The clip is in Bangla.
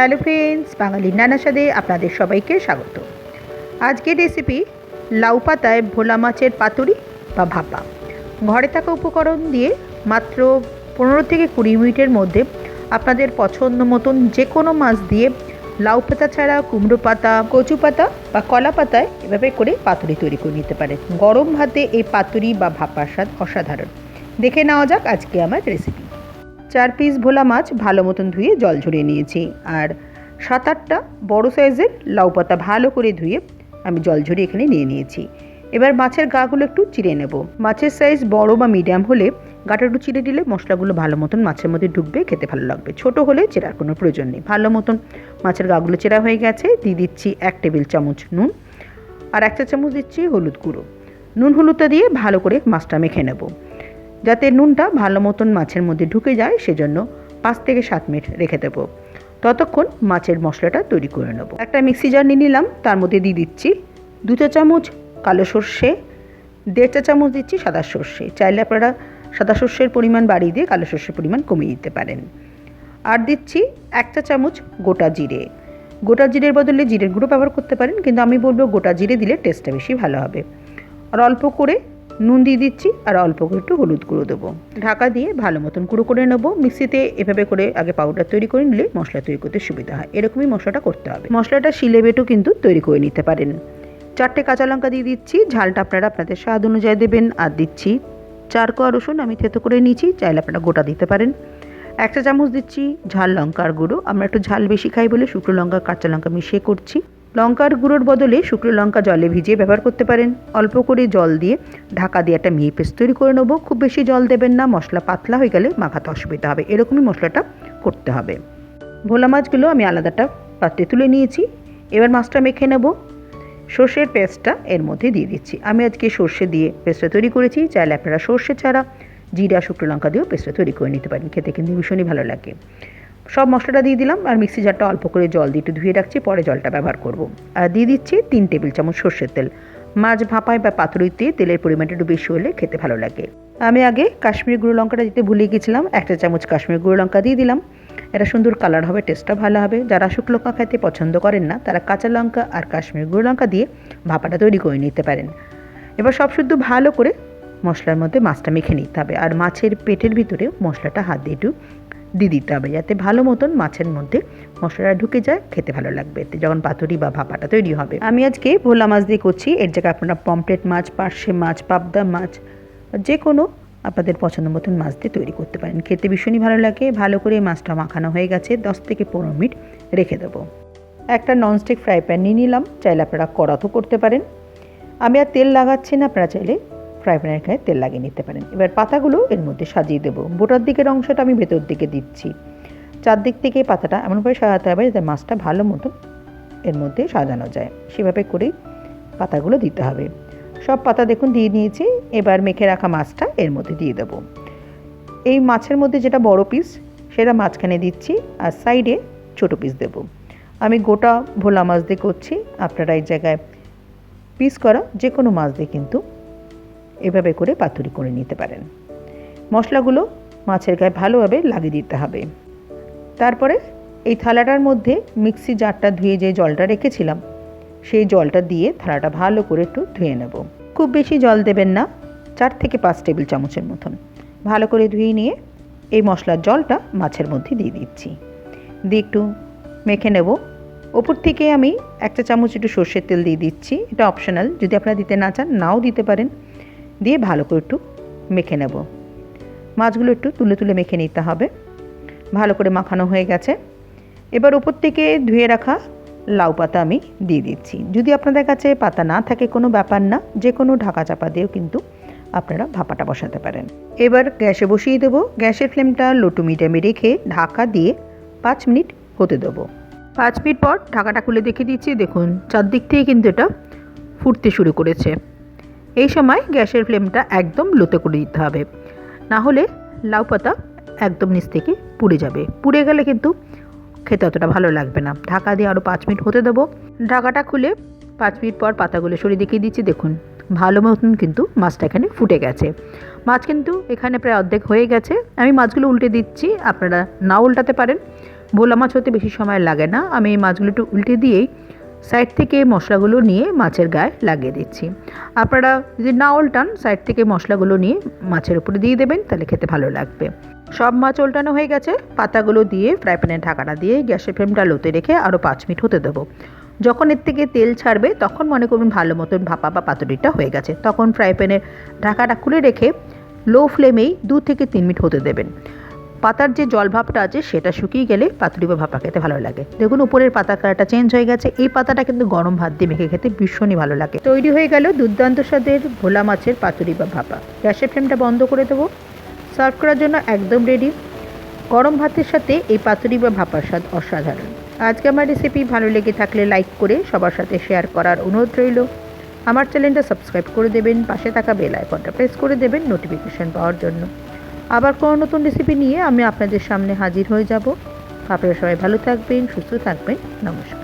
হ্যালো ফ্রেন্ডস বাঙালির নানা স্বাদে আপনাদের সবাইকে স্বাগত। আজকের রেসিপি লাউ পাতায় ভোলা মাছের পাতুরি বা ভাপা। ঘরে থাকা উপকরণ দিয়ে মাত্র পনেরো থেকে কুড়ি মিনিটের মধ্যে আপনাদের পছন্দ মতন যে কোনো মাছ দিয়ে লাউ পাতা ছাড়া কুমড়ো পাতা, কচু পাতা বা কলা পাতায় এভাবে করে পাতুরি তৈরি করে নিতে পারেন। গরম ভাতে এই পাতুরি বা ভাপার স্বাদ অসাধারণ। দেখে নেওয়া যাক আজকে আমার রেসিপি চার পিস ভোলা মাছ ভালো মতন ধুয়ে জল ঝরিয়ে নিয়েছি। আর সাত আটটা বড়ো সাইজের লাউ পাতা ভালো করে ধুয়ে আমি জল ঝরিয়ে এখানে নিয়ে নিয়েছি। এবার মাছের গাগুলো একটু চিড়ে নেব। মাছের সাইজ বড় বা মিডিয়াম হলে গাটা একটু চিড়ে দিলে মশলাগুলো ভালো মতন মাছের মধ্যে ঢুকবে, খেতে ভালো লাগবে। ছোট হলে চেরার কোনো প্রয়োজন নেই। ভালো মতন মাছের গাগুলো চেরা হয়ে গেছে। দিয়ে দিচ্ছি এক টেবিল চামচ নুন আর এক চা চামচ দিচ্ছি হলুদ গুঁড়ো। নুন হলুদটা দিয়ে ভালো করে মাছটা মেখে নেব। যাতে নুনটা ভালো মতন মাছের মধ্যে ঢুকে যায়, সেজন্য পাঁচ থেকে সাত মিনিট রেখে দেবো। ততক্ষণ মাছের মশলাটা তৈরি করে নেব। একটা মিক্সি জার নিয়ে নিলাম, তার মধ্যে দিয়ে দিচ্ছি দু চা চামচ কালো সর্ষে, দেড় চা চামচ দিচ্ছি সাদা সর্ষে। চাইলে আপনারা সাদা সর্ষের পরিমাণ বাড়িয়ে দিয়ে কালো সর্ষের পরিমাণ কমিয়ে দিতে পারেন। আর দিচ্ছি এক চা চামচ গোটা জিরে। গোটা জিরের বদলে জিরের গুঁড়ো ব্যবহার করতে পারেন, কিন্তু আমি বলব গোটা জিরে দিলে টেস্টটা বেশি ভালো হবে। আর অল্প করে নুন দিয়ে দিচ্ছি আর অল্প করে একটু হলুদ গুঁড়ো দেবো। ঢাকা দিয়ে ভালো মতন গুঁড়ো করে নেব। মিক্সিতে এভাবে করে আগে পাউডার তৈরি করে নিলে মশলা তৈরি করতে সুবিধা হয়। এরকমই মশলাটা করতে হবে। মশলাটা শিলে বেটেও কিন্তু তৈরি করে নিতে পারেন। চারটে কাঁচা লঙ্কা দিয়ে দিচ্ছি। ঝালটা আপনারা আপনাদের স্বাদ অনুযায়ী দেবেন। আর দিচ্ছি চার কোয়া রসুন আমি থেতো করে নিয়েছি। চাইলে আপনারা গোটা দিতে পারেন। একটা চামচ দিচ্ছি ঝাল লঙ্কার গুঁড়ো। আমরা একটু ঝাল বেশি খাই বলে শুকনো লঙ্কা, কাঁচা লঙ্কা মিশিয়ে করছি। লঙ্কার গুঁড়োর বদলে শুকনো লঙ্কা জলে ভিজিয়ে ব্যবহার করতে পারেন। অল্প করে জল দিয়ে ঢাকা দিয়ে একটা মিহি পেস্ট তৈরি করে নেব। খুব বেশি জল দেবেন না, মশলা পাতলা হয়ে গেলে মাখাতে অসুবিধা হবে। এরকমই মশলাটা করতে হবে। ভোলা মাছগুলো আমি আলাদাটা পাত্রে তুলে নিয়েছি। এবার মাছটা মেখে নেব। সর্ষের পেস্টটা এর মধ্যে দিয়ে দিচ্ছি। আমি আজকে সর্ষে দিয়ে পেস্টটা তৈরি করেছি। চাইলে আপনারা সর্ষে ছাড়া জিরা, শুকনো লঙ্কা দিয়েও পেস্টটা তৈরি করে নিতে পারেন। খেতে কিন্তু ভীষণই ভালো লাগে। সব মশলাটা দিয়ে দিলাম আর মিক্সি জারটা অল্প করে জল দিয়ে একটু ধুয়ে রাখছি, পরে জলটা ব্যবহার করব। আর দিয়ে দিচ্ছি তিন টেবিল চামচ সর্ষের তেল। মাছ ভাপায় বা পাতুরিতে তেলের পরিমাণটা একটু বেশি হলে খেতে ভালো লাগে। আমি আগে কাশ্মীরি গুঁড়ো লঙ্কাটা দিতে ভুলে গেছিলাম, একটা চামচ কাশ্মীরি গুঁড়ো লঙ্কা দিয়ে দিলাম। এটা সুন্দর কালার হবে, টেস্টটা ভালো হবে। যারা শুকনো লঙ্কা খেতে পছন্দ করেন না, তারা কাঁচা লঙ্কা আর কাশ্মীরি গুঁড়ো লঙ্কা দিয়ে ভাপাটা তৈরি করে নিতে পারেন। এবার সব শুদ্ধ ভালো করে মশলার মধ্যে মাছটা মেখে নিতে হবে। আর মাছের পেটের ভিতরে মশলাটা হাত দিয়ে একটু দিয়ে দিতে হবে যাতে ভালো মতন মাছের মধ্যে মশলাটা ঢুকে যায়, খেতে ভালো লাগবে। এতে যখন পাতুরি বা ভাপাটা তৈরি হবে। আমি আজকে ভোলা মাছ দিয়ে করছি। এর জায়গায় আপনারা পমপ্লেট মাছ, পার্শে মাছ, পাবদা মাছ যে কোনো আপনাদের পছন্দ মতন মাছ দিয়ে তৈরি করতে পারেন। খেতে ভীষণই ভালো লাগে। ভালো করে মাছটা মাখানো হয়ে গেছে। দশ থেকে পনেরো মিনিট রেখে দেবো। একটা ননস্টিক ফ্রাই প্যান নিয়ে নিলাম। চাইলে আপনারা কড়াতো করতে পারেন। আমি আর তেল লাগাচ্ছি না। আপনারা চাইলে ফ্রাই প্যানের গায়ে তেল লাগিয়ে নিতে পারেন। এবার পাতাগুলো এর মধ্যে সাজিয়ে দেবো। বোটার দিকের অংশটা আমি ভেতর দিকে দিচ্ছি। চারদিক থেকে পাতাটা এমনভাবে সাজাতে হবে যাতে মাছটা ভালো মতন এর মধ্যে সাজানো যায়। সেভাবে করেই পাতাগুলো দিতে হবে। সব পাতা দেখুন দিয়ে নিয়েছি। এবার মেখে রাখা মাছটা এর মধ্যে দিয়ে দেবো। এই মাছের মধ্যে যেটা বড় পিস সেটা মাঝখানে দিচ্ছি আর সাইডে ছোট পিস দেব। আমি গোটা ভোলা মাছ দিয়ে করছি। আপনারা এই জায়গায় পিস করা যে কোনো মাছ দিয়ে কিন্তু এভাবে করে পাতুরি করে নিতে পারেন। মশলাগুলো মাছের গায়ে ভালোভাবে লাগিয়ে দিতে হবে। তারপরে এই থালাটার মধ্যে মিক্সি জারটা ধুয়ে যে জলটা রেখেছিলাম, সেই জলটা দিয়ে থালাটা ভালো করে একটু ধুয়ে নেব। খুব বেশি জল দেবেন না, চার থেকে পাঁচ টেবিল চামচের মতন। ভালো করে ধুয়ে নিয়ে এই মশলার জলটা মাছের মধ্যে দিয়ে দিচ্ছি। দিয়ে একটু মেখে নেব। ওপর থেকে আমি একটা চামচ একটু সর্ষের তেল দিয়ে দিচ্ছি। এটা অপশনাল। যদি আপনারা দিতে না চান, নাও দিতে পারেন। দিয়ে ভালো করে একটু মেখে নেব। মাছগুলো একটু তুলে তুলে মেখে নিতে হবে। ভালো করে মাখানো হয়ে গেছে। এবার উপর থেকে ধুয়ে রাখা লাউ পাতা আমি দিয়ে দিচ্ছি। যদি আপনাদের কাছে পাতা না থাকে কোনো ব্যাপার না, যে কোনো ঢাকা চাপা দিয়েও কিন্তু আপনারা ভাপাটা বসাতে পারেন। এবার গ্যাসে বসিয়ে দেবো। গ্যাসের ফ্লেমটা লো টু মিডিয়ামে রেখে ঢাকা দিয়ে পাঁচ মিনিট হতে দেবো। পাঁচ মিনিট পর ঢাকাটা খুলে দেখে দিচ্ছি। দেখুন, চারদিক থেকে কিন্তু এটা ফুটতে শুরু করেছে। এই সময় গ্যাসের ফ্লেমটা একদম লোতে করে দিতে হবে। না হলে লাউ পাতা একদম নিচ থেকে পুড়ে যাবে। পুড়ে গেলে কিন্তু খেতে অতটা ভালো লাগবে না। ঢাকা দিয়ে আরও পাঁচ মিনিট হতে দেবো। ঢাকাটা খুলে পাঁচ মিনিট পর পাতাগুলো সরিয়ে দেখিয়ে দিচ্ছি। দেখুন, ভালো মতন কিন্তু মাছটা এখানে ফুটে গেছে। মাছ কিন্তু এখানে প্রায় অর্ধেক হয়ে গেছে। আমি মাছগুলো উল্টে দিচ্ছি। আপনারা না উল্টাতে পারেন। ভোলা মাছ হতে বেশি সময় লাগে না। আমি এই মাছগুলো একটু উল্টে দিয়েই সাইড থেকে মশলাগুলো নিয়ে মাছের গায়ে লাগিয়ে দিচ্ছি। আপনারা যদি না উল্টান সাইড থেকে মশলাগুলো নিয়ে মাছের উপরে দিয়ে দেবেন, তাহলে খেতে ভালো লাগবে। সব মাছ উল্টানো হয়ে গেছে। পাতাগুলো দিয়ে ফ্রাই প্যানের ঢাকাটা দিয়ে গ্যাসের ফ্লেমটা লোতে রেখে আরও পাঁচ মিনিট হতে দেবো। যখন এর থেকে তেল ছাড়বে, তখন মনে করবেন ভালো মতন ভাপা বা পাতুরিটা হয়ে গেছে। তখন ফ্রাই প্যানের ঢাকাটা খুলে রেখে লো ফ্লেমেই দু থেকে তিন মিনিট হতে দেবেন। পাতার যে জল ভাবটা আছে, সেটা শুকিয়ে গেলে পাতুরি বা ভাপা খেতে ভালো লাগে। দেখুন, উপরের পাতার কালারটা চেঞ্জ হয়ে গেছে। এই পাতাটা কিন্তু গরম ভাত দিয়ে মেখে খেতে ভীষণই ভালো লাগে। তৈরি হয়ে গেল দুর্দান্ত স্বাদের ভোলা মাছের পাতুরি বা ভাপা। গ্যাসের ফ্লেমটা বন্ধ করে দেবো। সার্ভ করার জন্য একদম রেডি গরম ভাতের সাথে এই পাতুরি বা ভাপার স্বাদ অসাধারণ। আজকে আমার রেসিপি ভালো লেগে থাকলে লাইক করে সবার সাথে শেয়ার করার অনুরোধ রইল। আমার চ্যানেলটা সাবস্ক্রাইব করে দেবেন। পাশে থাকা বেল আইকনটা প্রেস করে দেবেন নোটিফিকেশন পাওয়ার জন্য। আবার কোনো নতুন রেসিপি নিয়ে আমি আপনাদের সামনে হাজির হয়ে যাব। আপনারা সবাই ভালো থাকবেন, সুস্থ থাকবেন। নমস্কার।